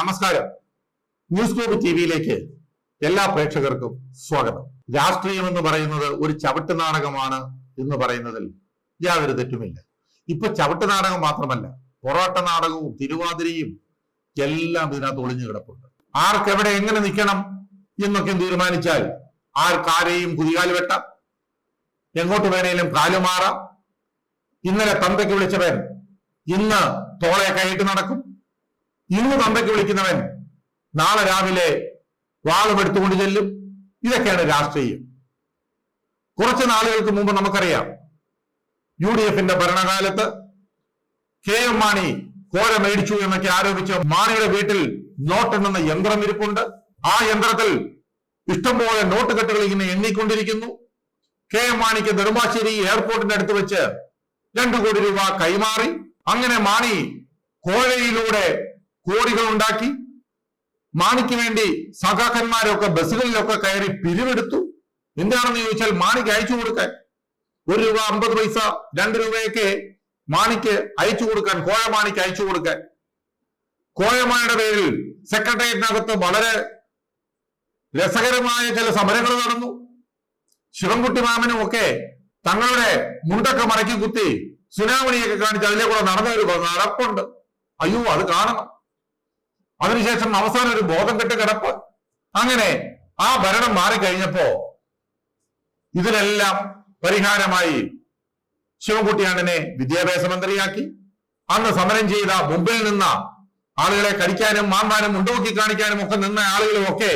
നമസ്കാരം. News group T വിയിലേക്ക് എല്ലാ പ്രേക്ഷകർക്കും സ്വാഗതം. രാഷ്ട്രീയം എന്ന് പറയുന്നത് ഒരു ചവിട്ട് നാടകമാണ് എന്ന് പറയുന്നതിൽ യാതൊരു തെറ്റുമില്ല. ഇപ്പൊ ചവിട്ട് നാടകം മാത്രമല്ല പൊറോട്ട നാടകവും തിരുവാതിരയും എല്ലാം ഇതിനകത്ത് ഒളിഞ്ഞു കിടപ്പുണ്ട്. ആർക്കെവിടെ എങ്ങനെ നിൽക്കണം എന്നൊക്കെ തീരുമാനിച്ചാൽ ആർക്കാരെയും കുതികാൽ വെട്ടാം എങ്ങോട്ട് വേണേലും കാലുമാറാം ഇന്നലെ തന്തയ്ക്ക് വിളിച്ചവൻ ഇന്ന് തോളെ കൈയിട്ട് നടക്കും. ഇന്ന് തന്തയ്ക്ക് വിളിക്കുന്നവൻ നാളെ രാവിലെ വാളുമെടുത്തുകൊണ്ട് ചെല്ലും. ഇതൊക്കെയാണ് രാഷ്ട്രീയം. കുറച്ച് നാളുകൾക്ക് മുമ്പ് നമുക്കറിയാം. യു ഡി എഫിന്റെ ഭരണകാലത്ത് കെ എം മാണി കോര മേടിച്ചു എന്നൊക്കെ ആരോപിച്ച മാണിയുടെ വീട്ടിൽ നോട്ട് എണ്ണുന്ന യന്ത്രം ഇരിപ്പുണ്ട്. ആ യന്ത്രത്തിൽ ഇഷ്ടംപോലെ നോട്ട് കെട്ടുകൾ ഇങ്ങനെ എണ്ണിക്കൊണ്ടിരിക്കുന്നു. കെ എം മാണിക്ക് നെടുമ്പാശ്ശേരി എയർപോർട്ടിന്റെ അടുത്ത് വെച്ച് രണ്ടു കോടി രൂപ കൈമാറി. അങ്ങനെ മാണി കോഴയിലൂടെ കോടികൾ ഉണ്ടാക്കി മാണിക്ക് വേണ്ടി സഖാക്കന്മാരൊക്കെ ബസ്സുകളിലൊക്കെ കയറി പിരിവെടുത്തു. എന്താണെന്ന് ചോദിച്ചാൽ മാണിക്ക് അയച്ചു കൊടുക്കാൻ. ഒരു രൂപ അമ്പത് പൈസ രണ്ട് രൂപയൊക്കെ മാണിക്ക് അയച്ചു കൊടുക്കാൻ കോഴമാണിക്ക് അയച്ചു കൊടുക്കാൻ. കോഴമായുടെ പേരിൽ സെക്രട്ടേറിയറ്റിനകത്ത് വളരെ രസകരമായ ചില സമരങ്ങൾ നടന്നു. ശിവൻകുട്ടി മാമനും ഒക്കെ തങ്ങളുടെ മുണ്ടൊക്കെ മടക്കി കുത്തി സുനാമണിയൊക്കെ കാണിച്ച് അതിലെ കൂടെ നടന്ന ഒരു നടപ്പുണ്ട്. അയ്യോ അത് കാണണം. അതിനുശേഷം അവസാനം ഒരു ബോധം കെട്ട് കിടപ്പ്. അങ്ങനെ ആ ഭരണം മാറിക്കഴിഞ്ഞപ്പോ ഇതിനെല്ലാം പരിഹാരമായി ശിവൻകുട്ടിയാണ്ടനെ വിദ്യാഭ്യാസ മന്ത്രിയാക്കി. അന്ന് സമരം ചെയ്ത മുമ്പിൽ നിന്ന ആളുകളെ കടിക്കാനും മാന്താനും മുണ്ടോക്കി കാണിക്കാനും ഒക്കെ നിന്ന ആളുകളും ഒക്കെ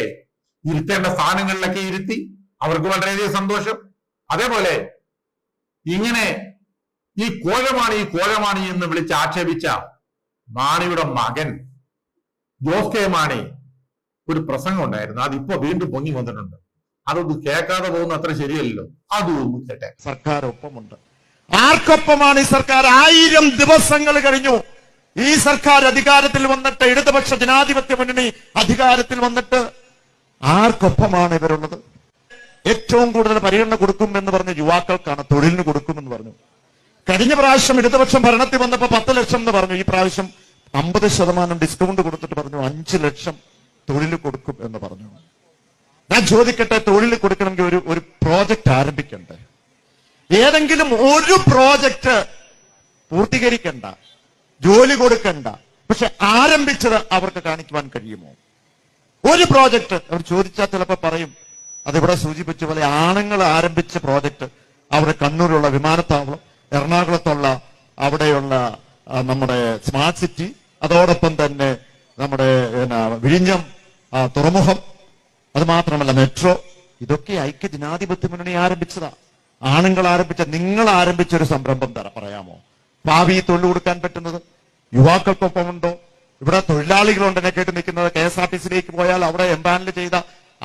ഇരുത്തേണ്ട സ്ഥാനങ്ങളിലൊക്കെ ഇരുത്തി അവർക്ക് വളരെയധികം സന്തോഷം. അതേപോലെ ഇങ്ങനെ ഈ കോഴമാണി കോഴമാണി എന്ന് വിളിച്ച് ആക്ഷേപിച്ച മാണിയുടെ മകൻ ജോസ് കെ മാണി ഒരു പ്രസംഗം ഉണ്ടായിരുന്നു. അതിപ്പോ വീണ്ടും പൊങ്ങി വന്നിട്ടുണ്ട്. അതൊന്ന് കേൾക്കാതെ പോകുന്ന അത്ര ശരിയല്ലോ അതും ഒന്ന് കേട്ടെ. സർക്കാർ ഒപ്പമുണ്ട് ആർക്കൊപ്പമാണ് ഈ സർക്കാർ? ആയിരം ദിവസങ്ങൾ കഴിഞ്ഞു. ഈ സർക്കാർ അധികാരത്തിൽ വന്നിട്ട് ഇടതുപക്ഷ ജനാധിപത്യ മുന്നണി അധികാരത്തിൽ വന്നിട്ട് ആർക്കൊപ്പമാണ് ഇവരുള്ളത്? ഏറ്റവും കൂടുതൽ പരിഗണന കൊടുക്കും എന്ന് പറഞ്ഞ യുവാക്കൾക്കാണ് തൊഴിലിന് കൊടുക്കുമെന്ന് പറഞ്ഞു. കഴിഞ്ഞ പ്രാവശ്യം ഇടതുപക്ഷം ഭരണത്തിൽ വന്നപ്പോ പത്ത് ലക്ഷം എന്ന് പറഞ്ഞു. ഈ പ്രാവശ്യം അമ്പത് ശതമാനം ഡിസ്കൗണ്ട് കൊടുത്തിട്ട് പറഞ്ഞു അഞ്ച് ലക്ഷം തൊഴിൽ കൊടുക്കും എന്ന് പറഞ്ഞു. ഞാൻ ചോദിക്കട്ടെ തൊഴിൽ കൊടുക്കണമെങ്കിൽ ഒരു ഒരു പ്രോജക്റ്റ് ആരംഭിക്കണ്ടേ? ഏതെങ്കിലും ഒരു പ്രോജക്റ്റ് പൂർത്തീകരിക്കണ്ട ജോലി കൊടുക്കണ്ട പക്ഷെ ആരംഭിച്ചത് അവർക്ക് കാണിക്കുവാൻ കഴിയുമോ? ഒരു പ്രോജക്റ്റ് അവർ ചോദിച്ചാൽ ചിലപ്പോൾ പറയും അതിവിടെ സൂചിപ്പിച്ച പോലെ ആണുങ്ങൾ ആരംഭിച്ച പ്രോജക്റ്റ് അവിടെ കണ്ണൂരുള്ള വിമാനത്താവളം എറണാകുളത്തുള്ള അവിടെയുള്ള നമ്മുടെ സ്മാർട്ട് സിറ്റി അതോടൊപ്പം തന്നെ നമ്മുടെ വിഴിഞ്ഞം തുറമുഖം അതുമാത്രമല്ല മെട്രോ ഇതൊക്കെ ഐക്യ ജനാധിപത്യ മുന്നണി ആരംഭിച്ചതാ. ആണുങ്ങൾ ആരംഭിച്ച നിങ്ങൾ ആരംഭിച്ച ഒരു സംരംഭം തര പറയാമോ? ഭാവി തൊഴിൽ കൊടുക്കാൻ പറ്റുന്നത് യുവാക്കൾക്കൊപ്പമുണ്ടോ ഇവിടെ തൊഴിലാളികളുണ്ട് എന്നെ കേട്ട് നിൽക്കുന്നത്. കെ എസ് ആർ ടി സിയിലേക്ക് പോയാൽ അവിടെ എംപാനൽ ചെയ്ത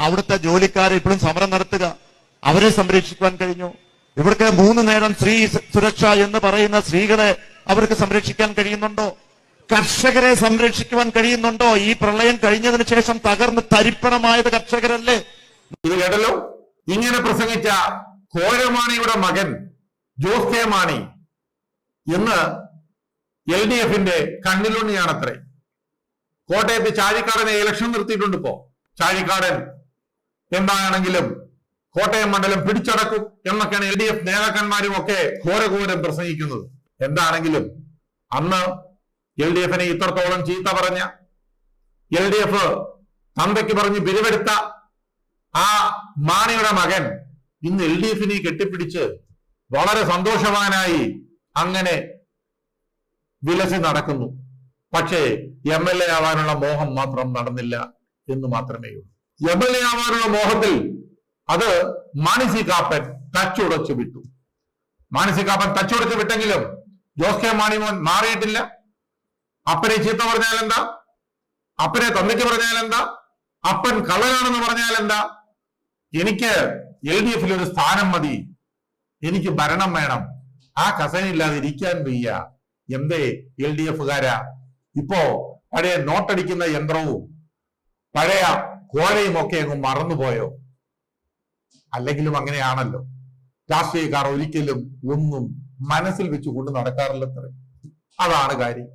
അവിടുത്തെ ജോലിക്കാരെ ഇപ്പോഴും സമരം നടത്തുക. അവരെ സംരക്ഷിക്കുവാൻ കഴിഞ്ഞു. ഇവിടുത്തെ മൂന്ന് നേരം സ്ത്രീ സുരക്ഷ എന്ന് പറയുന്ന സ്ത്രീകളെ അവർക്ക് സംരക്ഷിക്കാൻ കഴിയുന്നുണ്ടോ? കർഷകരെ സംരക്ഷിക്കുവാൻ കഴിയുന്നുണ്ടോ? ഈ പ്രളയം കഴിഞ്ഞതിന് ശേഷം തകർന്ന് തരിപ്പണമായത് കർഷകരല്ലേ? ഇത് കേട്ടല്ലോ? ഇങ്ങനെ പ്രസംഗിച്ച കോരമാണിയുടെ മകൻ ജോസ് കെ മാണി എന്ന് എൽ ഡി എഫിന്റെ കണ്ണിലുണ്ണിയാണത്രേ. കോട്ടയത്ത് ചാഴിക്കാടനെ ഇലക്ഷൻ നിർത്തിയിട്ടുണ്ട് ഇപ്പോ. ചാഴിക്കാടൻ എന്താണെങ്കിലും കോട്ടയം മണ്ഡലം പിടിച്ചടക്കും എന്നൊക്കെയാണ് എൽ ഡി എഫ് നേതാക്കന്മാരും ഒക്കെ ഘോരഘോരം പ്രസംഗിക്കുന്നത്. എന്താണെങ്കിലും അന്ന് എൽ ഡി എഫിനെ ഇത്രത്തോളം ചീത്ത പറഞ്ഞ എൽ ഡി എഫ് തന്തയ്ക്ക് പറഞ്ഞ് പിരിവെടുത്ത ആ മാണിയുടെ മകൻ ഇന്ന് എൽ ഡി എഫിനെ കെട്ടിപ്പിടിച്ച് വളരെ സന്തോഷവാനായി അങ്ങനെ വിലസി നടക്കുന്നു. പക്ഷേ എം എൽ എ ആവാനുള്ള മോഹം മാത്രം നടന്നില്ല എന്ന് മാത്രമേ ഉള്ളൂ. എം എൽ എ ആവാനുള്ള മോഹത്തിൽ അത് മാണിസി കാപ്പൻ തച്ചുടച്ചു വിട്ടു. മാണിസി കാപ്പൻ തച്ചുടച്ചു വിട്ടെങ്കിലും ജോസ് കെ മാണിമോൻ മാറിയിട്ടില്ല. അപ്പനെ പറഞ്ഞാൽ എന്താ? അപ്പനെ തന്നിക്ക് പറഞ്ഞാൽ എന്താ? അപ്പൻ കള്ളനാണെന്ന് പറഞ്ഞാൽ എന്താ? എനിക്ക് എൽ ഡി എഫിൽ ഒരു സ്ഥാനം മതി. എനിക്ക് ഭരണം വേണം. ആ കസനില്ലാതെ ഇരിക്കാൻ വയ്യ. എന്തേ? എൽ ഡി എഫുകാരാ. ഇപ്പോ പഴയ നോട്ടടിക്കുന്ന യന്ത്രവും പഴയ കോലയും ഒക്കെ അങ്ങ് മറന്നുപോയോ? അല്ലെങ്കിലും അങ്ങനെയാണല്ലോ. രാഷ്ട്രീയക്കാർ ഒരിക്കലും ഒന്നും മനസ്സിൽ വെച്ചുകൊണ്ട് നടക്കാറില്ല അതാണ് കാര്യം.